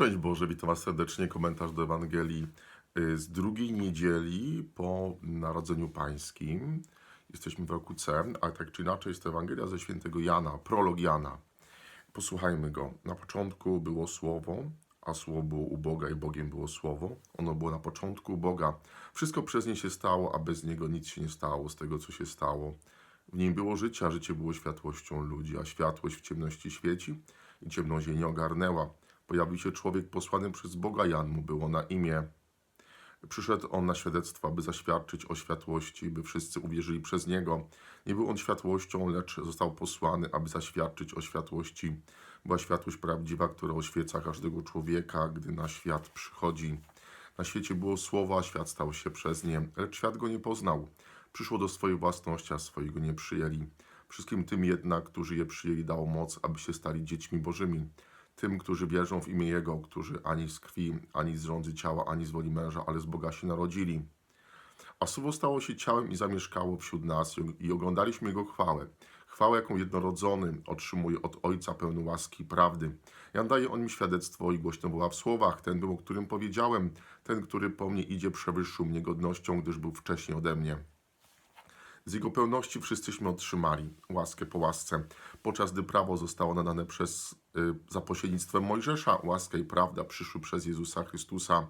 Szczęść Boże, witam Was serdecznie. Komentarz do Ewangelii y, z drugiej niedzieli po Narodzeniu Pańskim. Jesteśmy w roku C, ale tak czy inaczej jest to Ewangelia ze świętego Jana, prolog Jana. Posłuchajmy go. Na początku było Słowo, a Słowo było u Boga i Bogiem było Słowo. Ono było na początku u Boga. Wszystko przez nie się stało, a bez Niego nic się nie stało z tego, co się stało. W nim było życie, a życie było światłością ludzi, a światłość w ciemności świeci i ciemność jej nie ogarnęła. Pojawił się człowiek posłany przez Boga, Jan mu było na imię. Przyszedł on na świadectwo, aby zaświadczyć o światłości, by wszyscy uwierzyli przez niego. Nie był on światłością, lecz został posłany, aby zaświadczyć o światłości. Była światłość prawdziwa, która oświeca każdego człowieka, gdy na świat przychodzi. Na świecie było słowo, a świat stał się przez nie, lecz świat go nie poznał. Przyszło do swojej własności, a swojego nie przyjęli. Wszystkim tym jednak, którzy je przyjęli, dało moc, aby się stali dziećmi Bożymi. Tym, którzy wierzą w imię Jego, którzy ani z krwi, ani z rządzy ciała, ani z woli męża, ale z Boga się narodzili. A słowo stało się ciałem i zamieszkało wśród nas i oglądaliśmy Jego chwałę. Chwałę, jaką jednorodzony otrzymuje od Ojca pełny łaski i prawdy. Jan daje o nim świadectwo i głośno woła w słowach. Ten był, o którym powiedziałem. Ten, który po mnie idzie, przewyższył mnie godnością, gdyż był wcześniej ode mnie. Z Jego pełności wszyscyśmy otrzymali łaskę po łasce, podczas gdy prawo zostało nadane przez, y, za pośrednictwem Mojżesza, łaska i prawda przyszły przez Jezusa Chrystusa.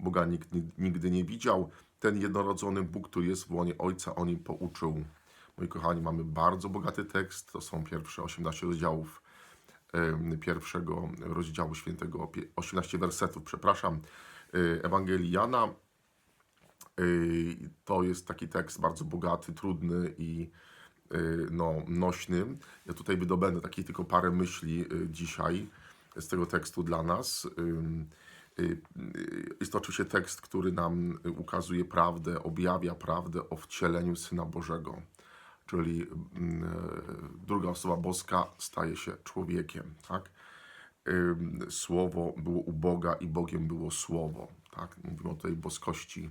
Boga nikt ni- nigdy nie widział. Ten jednorodzony Bóg, który jest w łonie Ojca, o nim pouczył. Moi kochani, mamy bardzo bogaty tekst. To są pierwsze 18 rozdziałów y, pierwszego rozdziału świętego, pie- 18 wersetów, przepraszam, y, Ewangelii Jana. Y, To jest taki tekst bardzo bogaty, trudny i y, no, nośny. Ja tutaj wydobędę takie tylko parę myśli y, dzisiaj z tego tekstu dla nas. Jest to oczywiście tekst, który nam ukazuje prawdę, objawia prawdę o wcieleniu Syna Bożego. Czyli druga osoba boska staje się człowiekiem, tak? Słowo było u Boga i Bogiem było Słowo, tak? Mówimy o tej boskości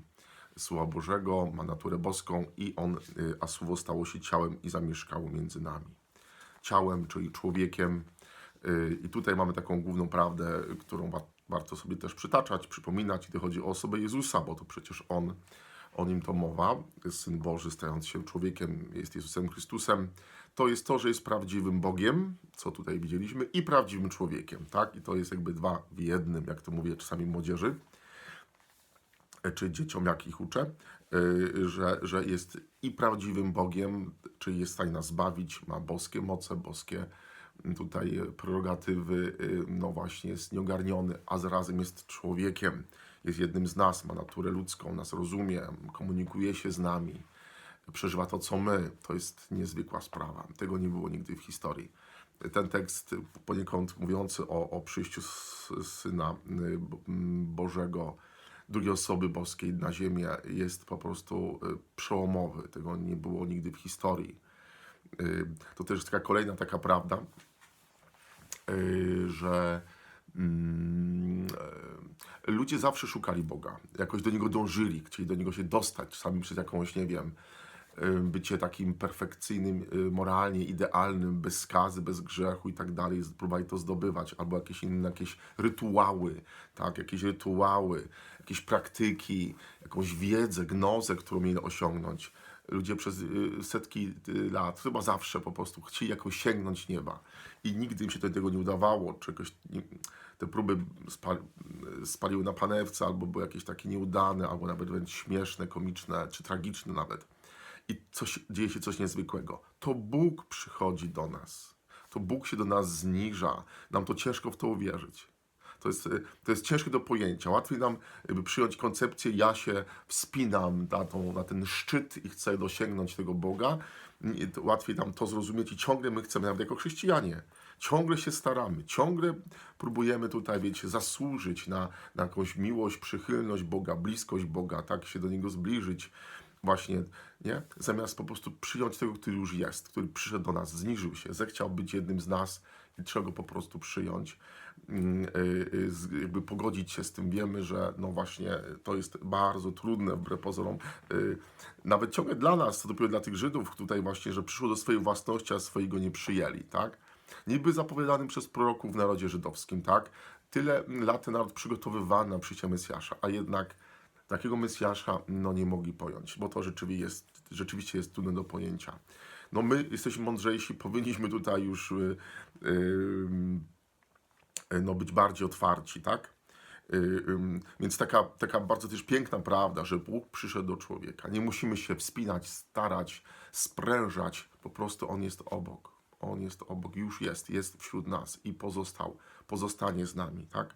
Słowa Bożego, ma naturę boską i on, y, a Słowo stało się ciałem i zamieszkało między nami. Ciałem, czyli człowiekiem. Y, I tutaj mamy taką główną prawdę, którą wa- warto sobie też przytaczać, przypominać, gdy chodzi o osobę Jezusa, bo to przecież On, o Nim to mowa, Syn Boży stając się człowiekiem, jest Jezusem Chrystusem. To jest to, że jest prawdziwym Bogiem, co tutaj widzieliśmy, i prawdziwym człowiekiem, tak? I to jest jakby dwa w jednym, jak to mówię czasami młodzieży czy dzieciom, jak ich uczę, y, że, że jest i prawdziwym Bogiem, czyli jest w stanie nas zbawić, ma boskie moce, boskie mm, tutaj prerogatywy, y, no właśnie jest nieogarniony, a zarazem jest człowiekiem, jest jednym z nas, ma naturę ludzką, nas rozumie, komunikuje się z nami, przeżywa to, co my. To jest niezwykła sprawa. Tego nie było nigdy w historii. Ten tekst poniekąd mówiący o, o przyjściu Syna y, Bożego, drugiej osoby boskiej na ziemię jest po prostu y, przełomowy. Tego nie było nigdy w historii. Y, To też taka kolejna taka prawda, y, że mm, ludzie zawsze szukali Boga, jakoś do Niego dążyli, chcieli do Niego się dostać, czasami przez jakąś, nie wiem, bycie takim perfekcyjnym, y, moralnie idealnym, bez skazy, bez grzechu i tak dalej, próbowali to zdobywać, albo jakieś inne, jakieś rytuały, tak, jakieś rytuały, jakieś praktyki, jakąś wiedzę, gnozę, którą mieli osiągnąć. Ludzie przez y, setki lat, chyba zawsze po prostu chcieli jakoś sięgnąć nieba i nigdy im się tego nie udawało, czegoś nie, te próby spa, spaliły na panewce, albo były jakieś takie nieudane, albo nawet śmieszne, komiczne, czy tragiczne nawet. I coś, dzieje się coś niezwykłego. To Bóg przychodzi do nas. To Bóg się do nas zniża. Nam to ciężko w to uwierzyć. To jest, to jest ciężkie do pojęcia. Łatwiej nam przyjąć koncepcję, ja się wspinam na, tą, na ten szczyt i chcę dosięgnąć tego Boga. Łatwiej nam to zrozumieć i ciągle my chcemy, nawet jako chrześcijanie, ciągle się staramy, ciągle próbujemy tutaj, wiecie, zasłużyć na, na jakąś miłość, przychylność Boga, bliskość Boga, tak się do Niego zbliżyć właśnie, nie? Zamiast po prostu przyjąć tego, który już jest, który przyszedł do nas, zniżył się, zechciał być jednym z nas i trzeba go po prostu przyjąć, mm, y, y, jakby pogodzić się z tym. Wiemy, że no właśnie to jest bardzo trudne wbrew pozorom, y, nawet ciągle dla nas, co dopiero dla tych Żydów tutaj właśnie, że przyszło do swojej własności, a swojego nie przyjęli, tak? niby zapowiadanym przez proroków w narodzie żydowskim, tak? Tyle lat ten naród przygotowywany na przyjście Mesjasza, a jednak takiego Mesjasza no, nie mogli pojąć, bo to rzeczywiście jest, rzeczywiście jest trudne do pojęcia. No my jesteśmy mądrzejsi, powinniśmy tutaj już y, y, no, być bardziej otwarci, tak? Y, ym, Więc taka, taka bardzo też piękna prawda, że Bóg przyszedł do człowieka. Nie musimy się wspinać, starać, sprężać, po prostu On jest obok. On jest obok, już jest, jest wśród nas i pozostał, pozostanie z nami, tak?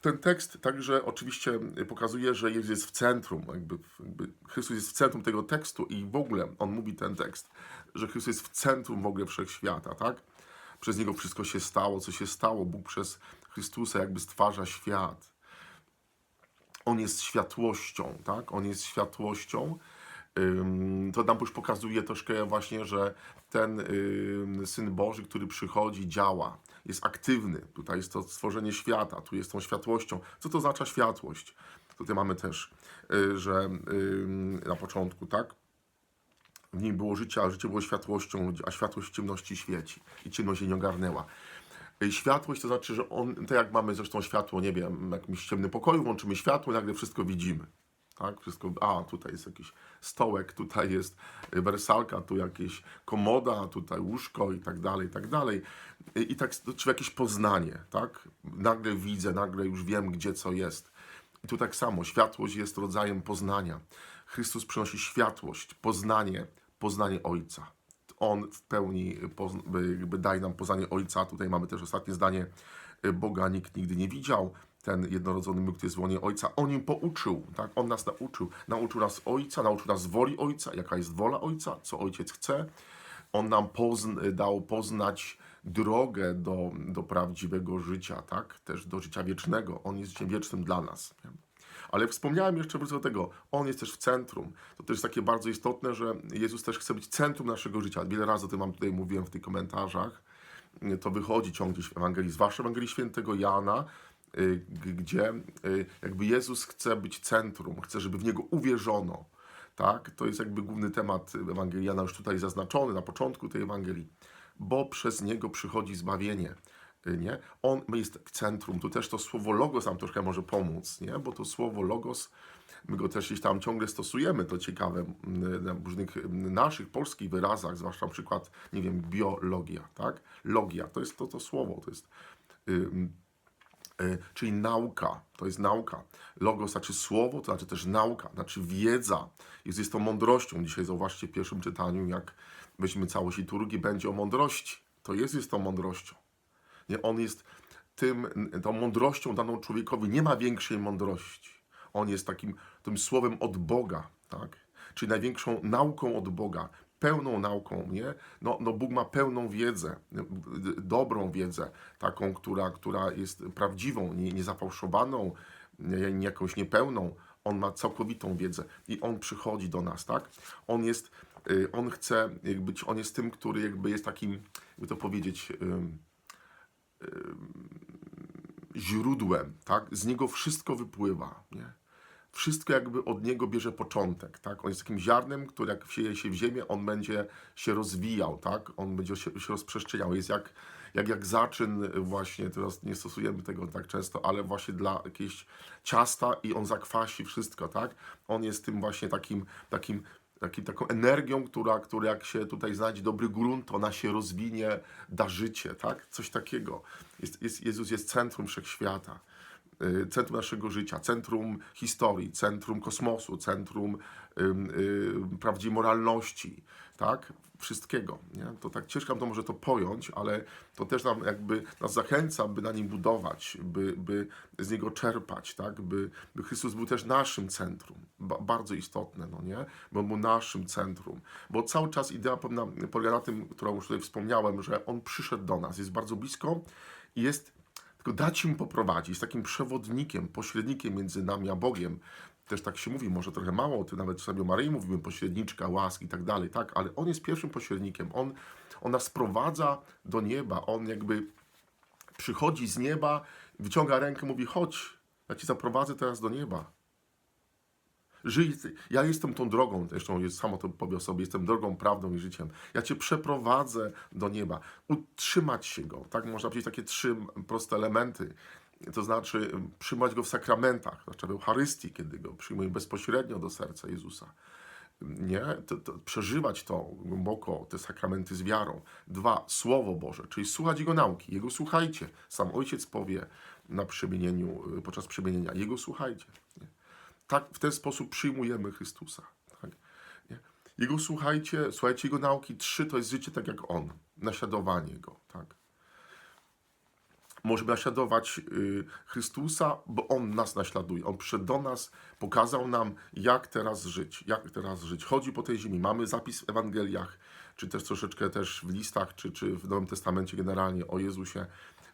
Ten tekst także oczywiście pokazuje, że Jezus jest w centrum, jakby, jakby Chrystus jest w centrum tego tekstu i w ogóle on mówi ten tekst, że Chrystus jest w centrum w ogóle wszechświata, tak? Przez Niego wszystko się stało, co się stało. Bóg przez Chrystusa jakby stwarza świat. On jest światłością, tak? On jest światłością. Ym, To nam już pokazuje troszkę właśnie, że ten Syn Boży, który przychodzi, działa, jest aktywny. Tutaj jest to stworzenie świata, tu jest tą światłością. Co to oznacza światłość? Tutaj mamy też, y, że na początku, tak? W nim było życie, a życie było światłością a światłość w ciemności świeci i ciemność jej nie ogarnęła. Światłość to znaczy, że on, tak jak mamy zresztą światło, nie wiem, w jakimś ciemnym pokoju, włączymy światło i nagle wszystko widzimy. Tak, wszystko, a tutaj jest jakiś stołek, tutaj jest wersalka, tu jakieś komoda, tutaj łóżko i tak dalej, i tak dalej. I, tak, czy jakieś poznanie, tak? Nagle widzę, nagle już wiem, gdzie co jest. I tu tak samo, światłość jest rodzajem poznania. Chrystus przynosi światłość, poznanie, poznanie Ojca. On w pełni pozn- jakby daje nam poznanie Ojca. Tutaj mamy też ostatnie zdanie. Boga nikt nigdy nie widział. Ten jednorodzony my, który jest w łonie Ojca, On nim pouczył, tak? On nas nauczył. Nauczył nas Ojca, nauczył nas woli Ojca, jaka jest wola Ojca, co Ojciec chce. On nam dał poznać drogę do, do prawdziwego życia, tak? Też do życia wiecznego. On jest życiem wiecznym dla nas. Nie? Ale wspomniałem jeszcze, wrócę do tego, On jest też w centrum. To też takie bardzo istotne, że Jezus też chce być centrum naszego życia. Wiele razy o tym tutaj mówiłem w tych komentarzach. To wychodzi ciągle w Ewangelii, zwłaszcza w Ewangelii Świętego Jana, gdzie y, jakby Jezus chce być centrum, chce, żeby w Niego uwierzono. Tak? To jest jakby główny temat Ewangelii Jana już tutaj zaznaczony na początku tej Ewangelii. Bo przez Niego przychodzi zbawienie y, nie? On jest centrum, tu też to słowo logos nam troszkę może pomóc, nie? Bo to słowo logos, my go też gdzieś tam ciągle stosujemy, to ciekawe, na różnych naszych polskich wyrazach, zwłaszcza na przykład, nie wiem, biologia, tak? Logia, to jest to, to słowo, to jest... y, czyli nauka, to jest nauka. Logos znaczy słowo, to znaczy też nauka, znaczy wiedza. Jest, jest to mądrością. Dzisiaj zauważcie w pierwszym czytaniu, jak weźmiemy całość liturgii, będzie o mądrości. To jest, jest tą mądrością. Nie, on jest tym, tą mądrością daną człowiekowi. Nie ma większej mądrości. On jest takim tym słowem od Boga, tak? Czyli największą nauką od Boga, pełną nauką, nie? No, no Bóg ma pełną wiedzę, dobrą wiedzę, taką, która, która jest prawdziwą, nie, nie zafałszowaną, nie, nie jakąś niepełną. On ma całkowitą wiedzę i On przychodzi do nas, tak? On jest, y, On chce być, On jest tym, który jakby jest takim, jakby to powiedzieć, ym, źródłem, tak? Z niego wszystko wypływa, nie? Wszystko jakby od niego bierze początek, tak? On jest takim ziarnem, które jak wsieje się w ziemię, on będzie się rozwijał, tak? On będzie się, się rozprzestrzeniał. Jest jak, jak, jak zaczyn właśnie, teraz nie stosujemy tego tak często, ale właśnie dla jakiejś ciasta i on zakwasi wszystko, tak? On jest tym właśnie takim, takim takim, taką energią, która, która jak się tutaj znajdzie dobry grunt, ona się rozwinie, da życie, tak? Coś takiego. Jest, jest, Jezus jest centrum wszechświata, centrum naszego życia, centrum historii, centrum kosmosu, centrum y, prawdziwej moralności, tak? Wszystkiego, nie? To tak ciężko to może to pojąć, ale to też nam jakby nas zachęca, by na nim budować, by, by z niego czerpać, tak? By, by Chrystus był też naszym centrum. Ba bardzo istotne, no nie? Bo był naszym centrum. Bo cały czas idea pewna polega na tym, którą już tutaj wspomniałem, że on przyszedł do nas, jest bardzo blisko i jest tylko dać im poprowadzić, takim przewodnikiem, pośrednikiem między nami a Bogiem. Też tak się mówi, może trochę mało o tym, nawet czasami o Maryi mówimy, pośredniczka, łask i tak dalej, tak, ale On jest pierwszym pośrednikiem, On, on nas sprowadza do nieba, On jakby przychodzi z nieba, wyciąga rękę, mówi chodź, ja Ci zaprowadzę teraz do nieba. Żyj, ja jestem tą drogą, zresztą samo to powie sobie, jestem drogą, prawdą i życiem. Ja cię przeprowadzę do nieba. Utrzymać się go, tak można powiedzieć, takie trzy proste elementy. To znaczy przyjmować go w sakramentach, znaczy w Eucharystii, kiedy go przyjmujemy bezpośrednio do serca Jezusa nie? To, to, przeżywać to głęboko, te sakramenty z wiarą. Dwa, Słowo Boże, czyli słuchać Jego nauki. Jego słuchajcie. Sam Ojciec powie na przemienieniu, y, podczas przemienienia. Jego słuchajcie. Nie? Tak, w ten sposób przyjmujemy Chrystusa. Tak? Jego słuchajcie, słuchajcie Jego nauki. Trzy, to jest życie tak jak On. Naśladowanie Go. Tak? Możemy naśladować y, Chrystusa, bo On nas naśladuje. On przyszedł do nas, pokazał nam, jak teraz żyć, jak teraz żyć. Chodzi po tej ziemi. Mamy zapis w Ewangeliach, czy też troszeczkę też w listach, czy, czy w Nowym Testamencie generalnie o Jezusie.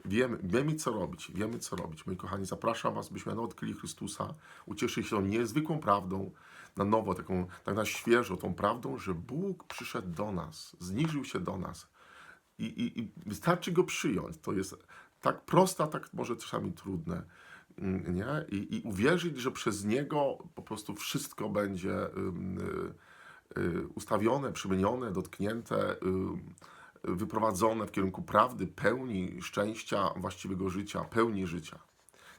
Wiemy, wiemy, co robić, wiemy, co robić. Moi kochani, zapraszam Was, byśmy no, odkryli Chrystusa, ucieszyli się tą niezwykłą prawdą, na nowo, taką, tak na świeżo, tą prawdą, że Bóg przyszedł do nas, zniżył się do nas, i, i, i wystarczy go przyjąć. To jest tak proste, tak może czasami trudne. mm, Nie? I, I uwierzyć, że przez niego po prostu wszystko będzie ym, y, y, ustawione, przemienione, dotknięte, ym, wyprowadzone w kierunku prawdy, pełni szczęścia, właściwego życia, pełni życia.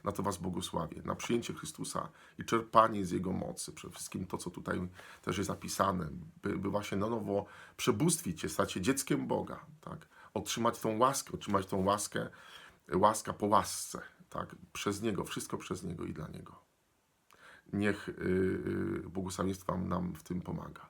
Na to Was błogosławię, na przyjęcie Chrystusa i czerpanie z Jego mocy. Przede wszystkim to, co tutaj też jest zapisane, by, by właśnie na nowo przebóstwić się, stać się dzieckiem Boga, tak? Otrzymać tą łaskę, otrzymać tą łaskę, łaska po łasce, tak? Przez Niego, wszystko przez Niego i dla Niego. Niech yy, błogosławieństwo nam w tym pomaga.